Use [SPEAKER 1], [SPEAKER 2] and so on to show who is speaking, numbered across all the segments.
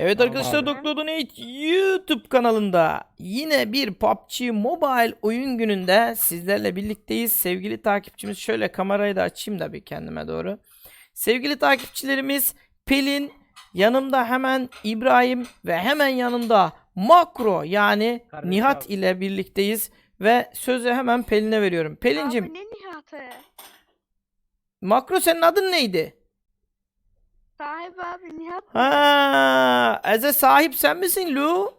[SPEAKER 1] Evet arkadaşlar. Doktor Donate YouTube kanalında yine bir PUBG Mobile oyun gününde sizlerle birlikteyiz. Sevgili takipçimiz şöyle kamerayı da açayım da bir kendime doğru. Sevgili takipçilerimiz Pelin, yanımda hemen İbrahim ve hemen yanımda Makro yani
[SPEAKER 2] Kardeş
[SPEAKER 1] Nihat
[SPEAKER 2] abi.
[SPEAKER 1] ile birlikteyiz. Ve sözü hemen Pelin'e veriyorum. Pelin'cim
[SPEAKER 3] Abi ne Nihat'ı?
[SPEAKER 1] Makro senin adın neydi?
[SPEAKER 3] Sahibi abi Nihat.
[SPEAKER 1] Ha, Eze sahip sen misin Lu?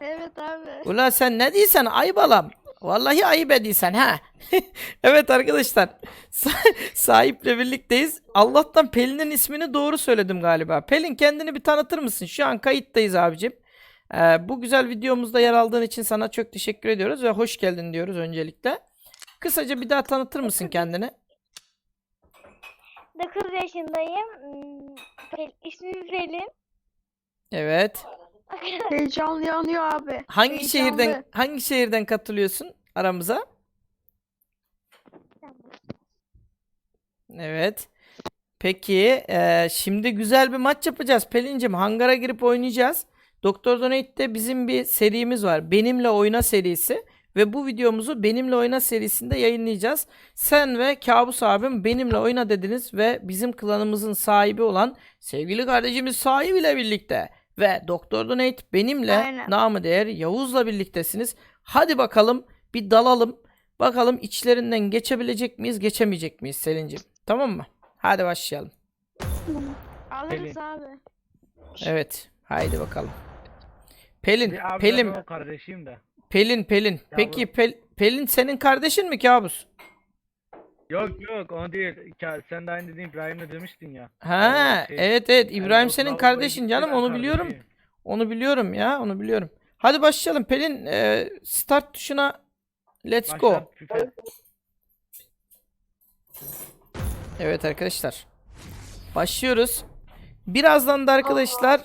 [SPEAKER 3] Evet abi.
[SPEAKER 1] Ula sen ne diyorsun ayıp alam. Vallahi ayıp ediyorsun ha. evet arkadaşlar. sa- sahiple birlikteyiz. Allah'tan Pelin'in ismini doğru söyledim galiba. Pelin kendini bir tanıtır mısın? Şu an kayıttayız abicim. Ee, bu güzel videomuzda yer aldığın için sana çok teşekkür ediyoruz ve hoş geldin diyoruz öncelikle. Kısaca bir daha tanıtır mısın kendini?
[SPEAKER 4] 9 yaşındayım. Hmm, Pel, ismim Pelin.
[SPEAKER 1] Evet.
[SPEAKER 3] Heyecanlı yanıyor abi.
[SPEAKER 1] Hangi
[SPEAKER 3] Heyecanlı.
[SPEAKER 1] şehirden hangi şehirden katılıyorsun aramıza? Evet. Peki, eee, şimdi güzel bir maç yapacağız. Pelin'cim hangara girip oynayacağız. Doktor Donate'de bizim bir serimiz var. Benimle Oyna serisi. Ve bu videomuzu Benimle Oyna serisinde yayınlayacağız. Sen ve Kabus abim Benimle Oyna dediniz ve bizim klanımızın sahibi olan sevgili kardeşimiz Sahip ile birlikte ve Doktor Donate benimle
[SPEAKER 3] Aynen.
[SPEAKER 1] namı değer Yavuz'la birliktesiniz. Hadi bakalım bir dalalım. Bakalım içlerinden geçebilecek miyiz, geçemeyecek miyiz Selin'cim? Tamam mı? Hadi başlayalım.
[SPEAKER 3] Alırız
[SPEAKER 2] Pelin.
[SPEAKER 3] abi.
[SPEAKER 1] Evet. Haydi bakalım. Pelin,
[SPEAKER 2] Bir
[SPEAKER 1] Pelin,
[SPEAKER 2] o kardeşiyim de.
[SPEAKER 1] Pelin, Pelin. Peki Pel- Pelin senin kardeşin mi Kabus?
[SPEAKER 2] Yok yok onu değil. Ka- Sen de aynı dediğin İbrahim'le demiştin ya.
[SPEAKER 1] Ha,
[SPEAKER 2] Şey,
[SPEAKER 1] evet evet
[SPEAKER 2] yani
[SPEAKER 1] İbrahim
[SPEAKER 2] o
[SPEAKER 1] senin
[SPEAKER 2] lavaboya
[SPEAKER 1] kardeşin
[SPEAKER 2] gitti,
[SPEAKER 1] canım onu biliyorum.
[SPEAKER 2] kardeşiyim.
[SPEAKER 1] Onu biliyorum ya, onu biliyorum. Hadi başlayalım Pelin. e, start tuşuna let's go.
[SPEAKER 2] Başlat, FIFA.
[SPEAKER 1] Evet arkadaşlar. Başlıyoruz. Birazdan da arkadaşlar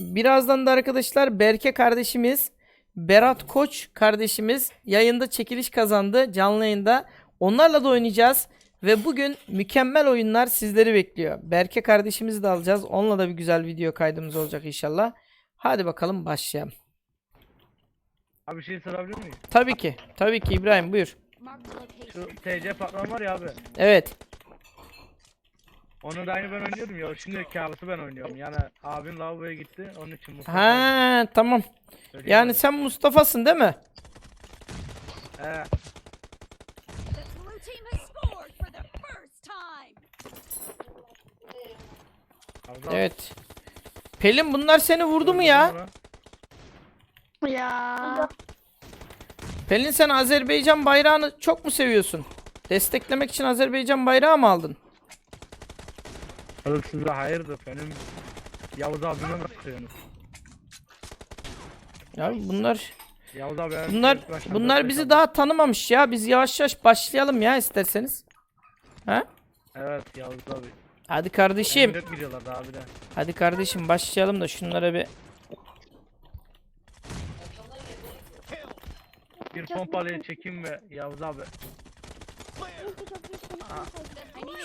[SPEAKER 1] birazdan da arkadaşlar Berke kardeşimiz Berat Koç kardeşimiz yayında çekiliş kazandı canlı yayında. Onlarla da oynayacağız ve bugün mükemmel oyunlar sizleri bekliyor. Berke kardeşimizi de alacağız. Onunla da bir güzel video kaydımız olacak inşallah. Hadi bakalım başlayalım.
[SPEAKER 2] Abi bir şey sorabilir miyim?
[SPEAKER 1] Tabii ki. Tabii ki İbrahim buyur.
[SPEAKER 2] Şu TC patron var ya abi.
[SPEAKER 1] Evet.
[SPEAKER 2] Onu da aynı ben oynuyordum ya. Şimdi kabusu ben oynuyorum. Yani abim lavaboya gitti. Onun için Mustafa.
[SPEAKER 1] Ha tamam.
[SPEAKER 2] söyleyeyim
[SPEAKER 1] Yani sen Mustafa'sın değil mi?
[SPEAKER 2] He.
[SPEAKER 5] The blue team has scored for the first time.
[SPEAKER 2] Abi,
[SPEAKER 1] Evet. Pelin bunlar seni vurdu mu ya?
[SPEAKER 3] Ya.
[SPEAKER 1] Pelin sen Azerbaycan bayrağını çok mu seviyorsun? Desteklemek için Azerbaycan bayrağı mı aldın?
[SPEAKER 2] Oğlum size hayırdır benim Yavuz abime mi bakıyorsunuz?
[SPEAKER 1] Ya bunlar
[SPEAKER 2] Yavuz abi ben
[SPEAKER 1] bunlar
[SPEAKER 2] baştan
[SPEAKER 1] bunlar bizi daha tanımamış ya. Biz yavaş yavaş başlayalım ya isterseniz. Ha?
[SPEAKER 2] Evet Yavuz abi.
[SPEAKER 1] Hadi kardeşim.
[SPEAKER 2] M4 gidiyorlardı abi de.
[SPEAKER 1] Hadi kardeşim başlayalım da şunlara bir
[SPEAKER 2] Bir pompalıya çekeyim ve Yavuz abi.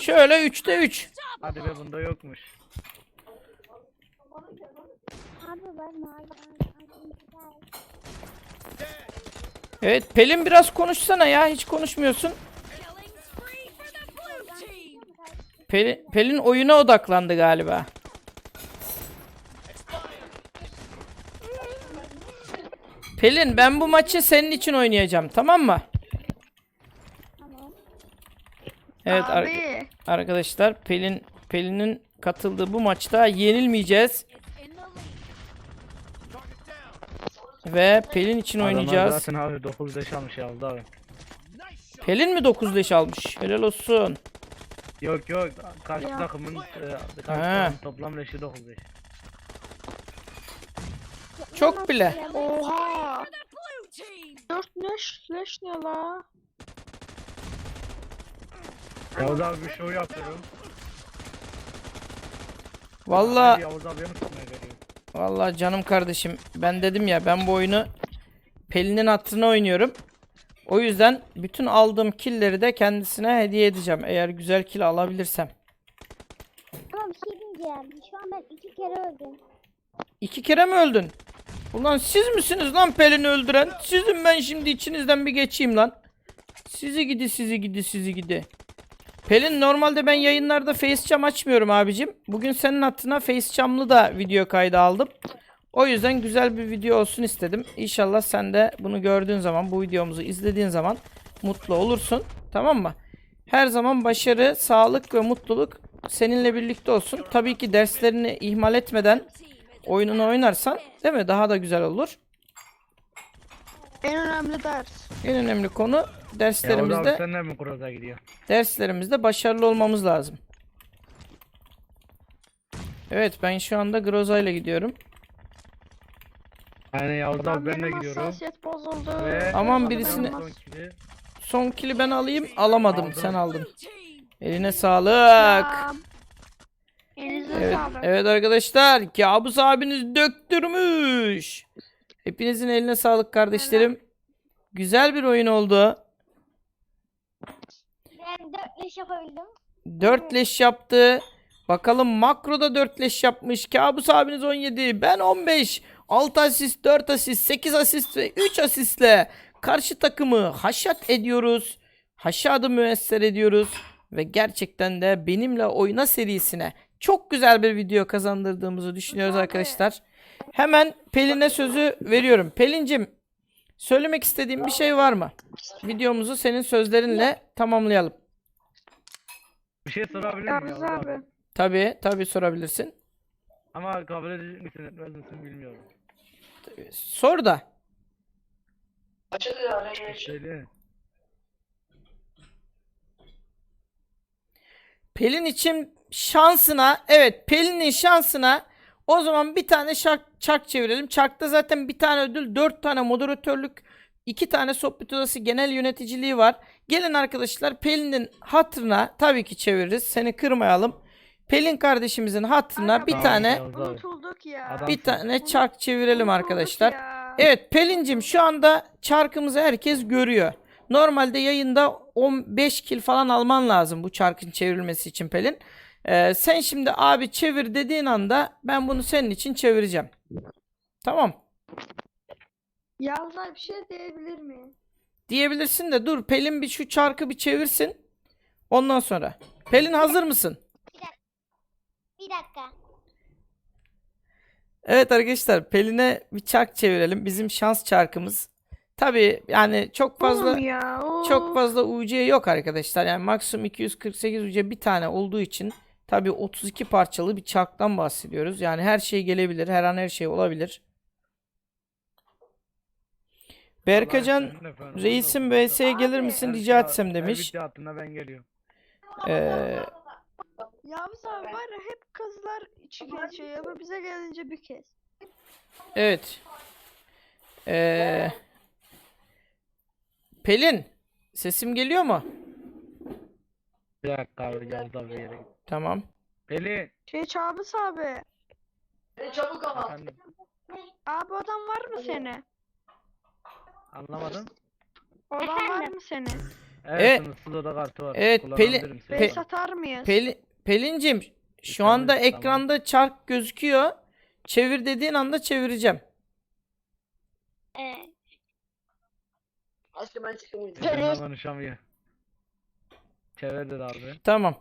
[SPEAKER 1] şöyle 3'te 3.
[SPEAKER 2] Hadi be bunda yokmuş.
[SPEAKER 1] Evet Pelin biraz konuşsana ya. Hiç konuşmuyorsun. Pelin, Pelin oyuna odaklandı galiba. Pelin ben bu maçı senin için oynayacağım tamam mı? Evet ar-
[SPEAKER 3] Abi.
[SPEAKER 1] arkadaşlar Pelin Pelin'in katıldığı bu maçta yenilmeyeceğiz ve Pelin için
[SPEAKER 2] Adamlar
[SPEAKER 1] oynayacağız.
[SPEAKER 2] Zaten abi 9 5 almış Yavuz abi.
[SPEAKER 1] Pelin mi 9 leş almış? Helal olsun.
[SPEAKER 2] Yok yok karşı
[SPEAKER 3] Ya.
[SPEAKER 2] takımın e, karşı
[SPEAKER 1] Ha.
[SPEAKER 2] takımın toplam leşi 9 5.
[SPEAKER 1] Çok bile.
[SPEAKER 3] Oha. Dört leş, leş ne la?
[SPEAKER 2] Yavuz abi bir show yapıyorum. Geliyor?
[SPEAKER 1] Vallahi canım kardeşim ben dedim ya ben bu oyunu Pelin'in hatırına oynuyorum. O yüzden bütün aldığım killleri de kendisine hediye edeceğim eğer güzel kill alabilirsem.
[SPEAKER 4] Ama bir şey geldi. Şu an ben iki kere öldüm.
[SPEAKER 1] İki kere mi öldün? Ulan siz misiniz lan Pelin'i öldüren? Sizin ben şimdi içinizden bir geçeyim lan. Sizi gidi sizi gidi sizi gidi. Pelin normalde ben yayınlarda facecam açmıyorum abicim. Bugün senin hatırına facecamlı da video kaydı aldım. O yüzden güzel bir video olsun istedim. İnşallah sen de bunu gördüğün zaman, bu videomuzu izlediğin zaman mutlu olursun. Tamam mı? Her zaman başarı, sağlık ve mutluluk seninle birlikte olsun. Tabii ki derslerini ihmal etmeden oyununu oynarsan değil mi? Daha da güzel olur.
[SPEAKER 3] En önemli ders.
[SPEAKER 1] En önemli konu Derslerimizde
[SPEAKER 2] sen de mi gidiyor?
[SPEAKER 1] derslerimizde başarılı olmamız lazım. Evet ben şu anda Groza ile gidiyorum.
[SPEAKER 2] Aynen Yavuz abi ben de gidiyorum.
[SPEAKER 3] bozuldu.
[SPEAKER 2] Ve
[SPEAKER 1] Aman birisini-
[SPEAKER 2] son kili.
[SPEAKER 1] Ben alayım. Alamadım.
[SPEAKER 2] Aldım.
[SPEAKER 1] Sen aldın. Eline sağlık.
[SPEAKER 3] Ya, Elinize
[SPEAKER 1] Evet,
[SPEAKER 3] sağlık.
[SPEAKER 1] evet arkadaşlar. Kabus abiniz döktürmüş. Hepinizin eline sağlık kardeşlerim. Güzel bir oyun oldu.
[SPEAKER 4] Dört leş yapabildim.
[SPEAKER 1] 4 leş yaptı. Bakalım makroda 4 leş yapmış. Kabus abiniz 17. Ben 15. 6 asist, 4 asist, 8 asist ve 3 asistle karşı takımı haşat ediyoruz. Haşadı müesser ediyoruz. Ve gerçekten de benimle oyna serisine çok güzel bir video kazandırdığımızı düşünüyoruz arkadaşlar. Hemen Pelin'e sözü veriyorum. Pelin'cim söylemek istediğin bir şey var mı? Videomuzu senin sözlerinle tamamlayalım.
[SPEAKER 2] Bir şey sorabilir miyim
[SPEAKER 3] Yavuz
[SPEAKER 2] Yavuz abi?
[SPEAKER 3] abi.
[SPEAKER 1] Tabii, tabii sorabilirsin.
[SPEAKER 2] Ama kabul edecek misin etmez misin bilmiyorum.
[SPEAKER 1] Sor da.
[SPEAKER 2] Söyle.
[SPEAKER 1] Pelin için şansına, evet Pelin'in şansına o zaman bir tane şark, çark çevirelim. Çarkta zaten bir tane ödül, dört tane moderatörlük, iki tane sohbet odası genel yöneticiliği var. Gelin arkadaşlar Pelin'in hatırına tabii ki çeviririz. Seni kırmayalım. Pelin kardeşimizin hatırına
[SPEAKER 3] Aynen,
[SPEAKER 1] bir
[SPEAKER 2] Tamam,
[SPEAKER 1] tane.
[SPEAKER 3] Unutulduk ya.
[SPEAKER 2] Adam-
[SPEAKER 1] bir tane çark çevirelim
[SPEAKER 3] Unutulduk
[SPEAKER 1] arkadaşlar.
[SPEAKER 3] ya.
[SPEAKER 1] Evet Pelin'cim şu anda çarkımızı herkes görüyor. Normalde yayında 15 kil falan alman lazım bu çarkın çevrilmesi için Pelin. Ee, sen şimdi abi çevir dediğin anda ben bunu senin için çevireceğim. Tamam.
[SPEAKER 3] Yavuz abi bir şey diyebilir miyim?
[SPEAKER 1] Diyebilirsin de dur Pelin bir şu çarkı bir çevirsin. Ondan sonra. Pelin hazır mısın?
[SPEAKER 4] Bir dakika.
[SPEAKER 1] Evet arkadaşlar Pelin'e bir çark çevirelim. Bizim şans çarkımız. Tabii yani çok fazla
[SPEAKER 3] Oğlum ya.
[SPEAKER 1] Çok fazla UC yok arkadaşlar. Yani maksimum 248 UC bir tane olduğu için tabii 32 parçalı bir çarktan bahsediyoruz. Yani her şey gelebilir. Her an her şey olabilir. Berkacan reisim. VS'ye gelir misin rica
[SPEAKER 2] video-
[SPEAKER 1] etsem demiş.
[SPEAKER 2] hattına ben geliyorum.
[SPEAKER 1] Ee,
[SPEAKER 3] Yavuz abi var ya hep kızlar içi geçiyor ama bize gelince bir kez.
[SPEAKER 1] evet. Ee, Pelin sesim geliyor mu?
[SPEAKER 2] Bir dakika abi yere git.
[SPEAKER 1] Tamam.
[SPEAKER 2] Pelin.
[SPEAKER 3] Şey Çabus abi.
[SPEAKER 2] Efendim,
[SPEAKER 3] Abi odan var mı seni?
[SPEAKER 2] Anlamadım.
[SPEAKER 3] Odan var mı seni?
[SPEAKER 2] Evet,
[SPEAKER 1] Evet.
[SPEAKER 2] sınırsız oda kartı var.
[SPEAKER 1] Evet,
[SPEAKER 2] Kullanabilirim
[SPEAKER 1] Pelin-
[SPEAKER 2] seni.
[SPEAKER 1] Pe-
[SPEAKER 3] satar mıyız?
[SPEAKER 1] Pelin, Pelincim şu
[SPEAKER 2] Efendim,
[SPEAKER 1] anda
[SPEAKER 2] tamam.
[SPEAKER 1] ekranda çark gözüküyor. Çevir dediğin anda çevireceğim.
[SPEAKER 4] Ee,
[SPEAKER 2] Benimle konuşamıyor. Çevirdir abi.
[SPEAKER 1] Tamam.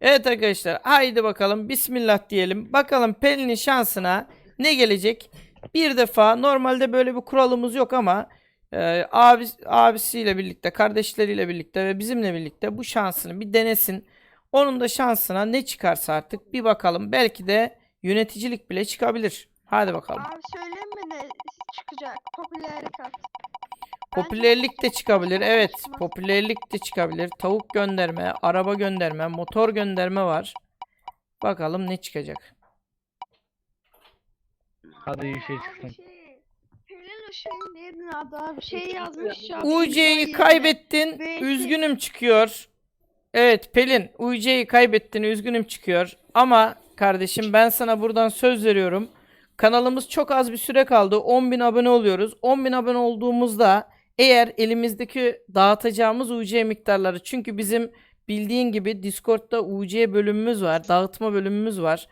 [SPEAKER 1] Evet arkadaşlar haydi bakalım bismillah diyelim. Bakalım Pelin'in şansına ne gelecek? Bir defa normalde böyle bir kuralımız yok ama e, abi, abisiyle birlikte, kardeşleriyle birlikte ve bizimle birlikte bu şansını bir denesin. Onun da şansına ne çıkarsa artık bir bakalım. Belki de yöneticilik bile çıkabilir. Hadi bakalım.
[SPEAKER 3] Abi söyleyeyim mi ne çıkacak? Popülerlik at.
[SPEAKER 1] Popülerlik de çıkabilir. Evet, popülerlik de çıkabilir. Tavuk gönderme, araba gönderme, motor gönderme var. Bakalım ne çıkacak.
[SPEAKER 2] Hadi iyi şey Çıksın.
[SPEAKER 3] şey. Abi? Şey yazmış ya.
[SPEAKER 1] UC'yi kaybettin.
[SPEAKER 3] Ve-
[SPEAKER 1] Üzgünüm çıkıyor. Evet Pelin, UC'yi kaybettin. Üzgünüm çıkıyor. Ama kardeşim ben sana buradan söz veriyorum. Kanalımız çok az bir süre kaldı. 10.000 abone oluyoruz. 10.000 abone olduğumuzda eğer elimizdeki dağıtacağımız UC miktarları çünkü bizim bildiğin gibi Discord'da UC bölümümüz var. Dağıtma bölümümüz var.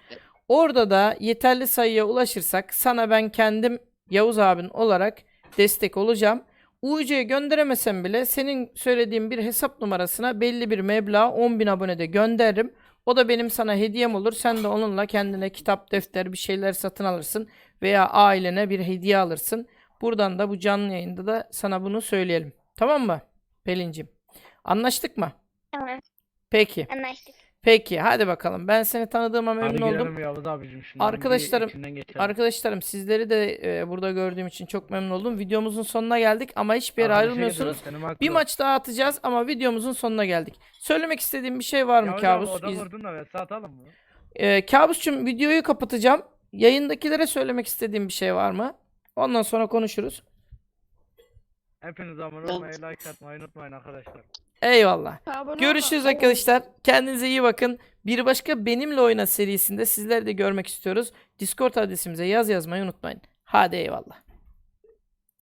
[SPEAKER 1] Orada da yeterli sayıya ulaşırsak sana ben kendim Yavuz abin olarak destek olacağım. UC'ye gönderemesem bile senin söylediğin bir hesap numarasına belli bir meblağ 10.000 abonede gönderirim. O da benim sana hediyem olur. Sen de onunla kendine kitap, defter bir şeyler satın alırsın veya ailene bir hediye alırsın. Buradan da bu canlı yayında da sana bunu söyleyelim. Tamam mı Pelin'cim? Anlaştık mı?
[SPEAKER 4] Tamam
[SPEAKER 1] Peki.
[SPEAKER 4] anlaştık.
[SPEAKER 1] Peki hadi bakalım. Ben seni tanıdığıma memnun
[SPEAKER 2] Hadi
[SPEAKER 1] oldum.
[SPEAKER 2] gidelim Yavuz abicim bir
[SPEAKER 1] Arkadaşlarım-
[SPEAKER 2] içinden geçelim.
[SPEAKER 1] Arkadaşlarım sizleri de e, burada gördüğüm için çok memnun oldum. Videomuzun sonuna geldik ama hiçbir yere
[SPEAKER 2] Abi
[SPEAKER 1] ayrılmıyorsunuz.
[SPEAKER 2] getirdim, senin
[SPEAKER 1] Bir maç daha atacağız ama videomuzun sonuna geldik. Söylemek istediğim bir şey var mı
[SPEAKER 2] Yavuz abi,
[SPEAKER 1] Kabus?
[SPEAKER 2] oda
[SPEAKER 1] İz-
[SPEAKER 2] vurdun da vs atalım mı?
[SPEAKER 1] Ee, Kabus'cum videoyu kapatacağım. Yayındakilere söylemek istediğim bir şey var mı? Ondan sonra konuşuruz.
[SPEAKER 2] Hepiniz abone olmayı, like atmayı unutmayın arkadaşlar.
[SPEAKER 1] Eyvallah.
[SPEAKER 3] Abone
[SPEAKER 1] Görüşürüz
[SPEAKER 3] olma-
[SPEAKER 1] arkadaşlar. Kendinize iyi bakın. Bir başka Benimle Oyna serisinde sizleri de görmek istiyoruz. Discord adresimize yaz yazmayı unutmayın. Hadi eyvallah.